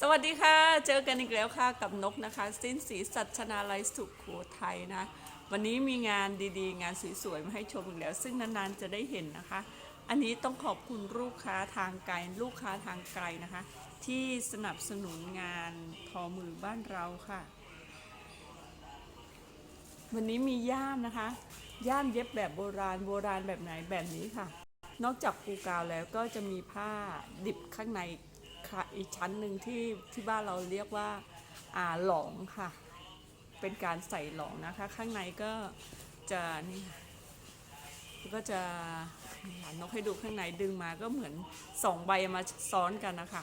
สวัสดีค่ะ เจอกันอีกแล้วค่ะกับนกนะคะ สิ้นสีสัชนาลัยสุขโขทัยนะ วันนี้มีงานดีๆ งานสวยๆมาให้ชมอีกแล้ว ซึ่งนานๆจะได้เห็นนะคะ อันนี้ต้องขอบคุณลูกค้าทางไกลลูกค้าทางไกลนะคะ ที่สนับสนุนงานทอมือบ้านเราค่ะ วันนี้มีย่ามนะคะ ย่ามเย็บแบบโบราณโบราณแบบไหนแบบนี้ค่ะ นอกจากปูกาวแล้วก็จะมีผ้าดิบข้างใน ค่ะ อีกชั้นหนึ่งที่ที่บ้านเราเรียกว่าอ่าหลองค่ะ เป็นการใส่หลองนะคะ ข้างในก็จะนี่ค่ะก็จะนกให้ดูข้างในดึงมาก็เหมือนสองใบมาซ้อนกันนะคะ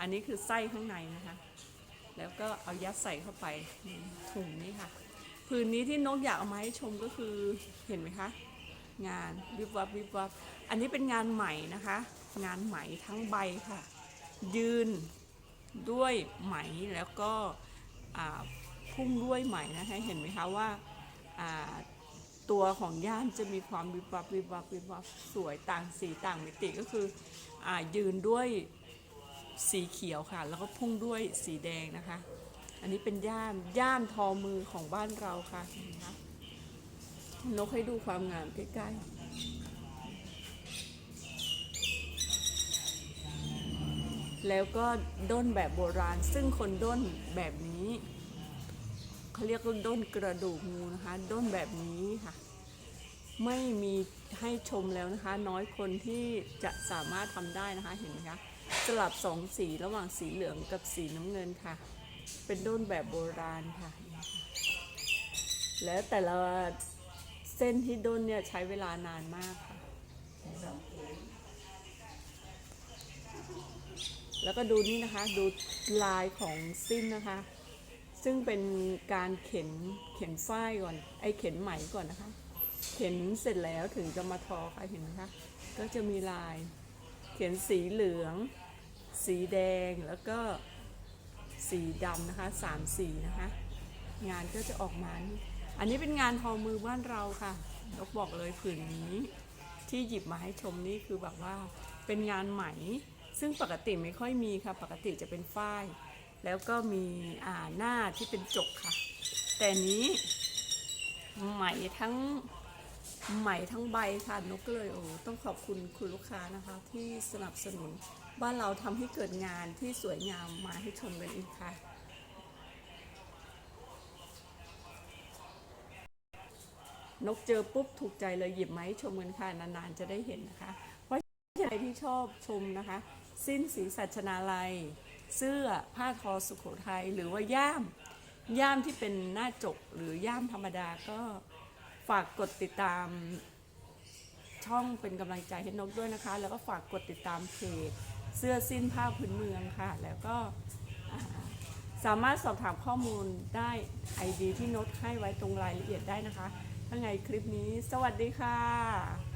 อันนี้คือไส้ข้างในนะคะ แล้วก็เอายัดใส่เข้าไปถุงนี้ค่ะ ผืนนี้ที่นกอยากเอามาให้ชมก็คือเห็นไหมคะ งานวิบวับวิบวับ อันนี้เป็นงานใหม่นะคะ งานไหมทั้งใบค่ะ ยืนด้วยไหมแล้วก็พุ่งด้วยไหมนะคะเห็นไหมคะว่าตัวของย่ามจะมีความวิบวับวิบวับวิบวับสวยต่างสีต่างมิติก็คืออยืนด้วยสีเขียวค่ะ แล้วก็พุ่งด้วยสีแดงนะคะ อันนี้เป็นย่ามย่ามทอมือของบ้านเราค่ะนไหมคะนกให้ดูความงามใกล้ๆ แล้วก็ด้นแบบโบราณ ซึ่งคนด้นแบบนี้เขาเรียกว่าด้นกระดูกงูนะคะด้นแบบนี้ค่ะ ไม่มีให้ชมแล้วนะคะ น้อยคนที่จะสามารถทำได้นะคะเห็นไหมคะสลับสองสีระหว่างสีเหลืองกับสีน้ำเงินค่ะ เป็นด้นแบบโบราณค่ะ แล้วแต่ละเส้นที่ด้นเนี่ยใช้เวลานานมากค่ะ แล้วก็ดูนี่นะคะดูลายของสิ้นนะคะ ซึ่งเป็นการเข็นเข็นฝ้ายก่อน ไอเข็นไหมก่อนนะคะ เข็นเสร็จแล้วถึงจะมาทอค่ะเห็นไหมคะก็จะมีลาย เขียนสีเหลือง สีแดงแล้วก็สีดำนะคะสามสีนะคะ งานก็จะออกมา อันนี้เป็นงานทอมือบ้านเราค่ะยกบอกเลยผืนนี้ที่หยิบมาให้ชมนี่คือแบบว่าเป็นงานไหม ซึ่งปกติไม่ค่อยมีค่ะ ปกติจะเป็นฝ้าย แล้วก็มีอ่าหน้าที่เป็นจกค่ะ แต่นี้ไหมทั้งไหมทั้งใบค่ะนกก็เลยโอ้ต้องขอบคุณคุณลูกค้านะคะ ที่สนับสนุนบ้านเราทำให้เกิดงานที่สวยงามมาให้ชมกันอีกค่ะนกเจอปุ๊บถูกใจเลยหยิบมาให้ชมกันค่ะนานๆจะได้เห็นนะคะ เพราะฉะนั้นใครที่ชอบชมนะคะ สิ้นสีสัชนาลัย เสื้อผ้าทอสุโขทัยหรือว่าย่าม ย่ามที่เป็นหน้าจกหรือย่ามธรรมดาก็ฝากกดติดตามช่องเป็นกำลังใจให้นกด้วยนะคะ แล้วก็ฝากกดติดตามเพจเสื้อสิ้นผ้าพื้นเมืองค่ะ แล้วก็สามารถสอบถามข้อมูลได้ ID ที่นกให้ไว้ตรงรายละเอียดได้นะคะถ้าไงคลิปนี้ สวัสดีค่ะ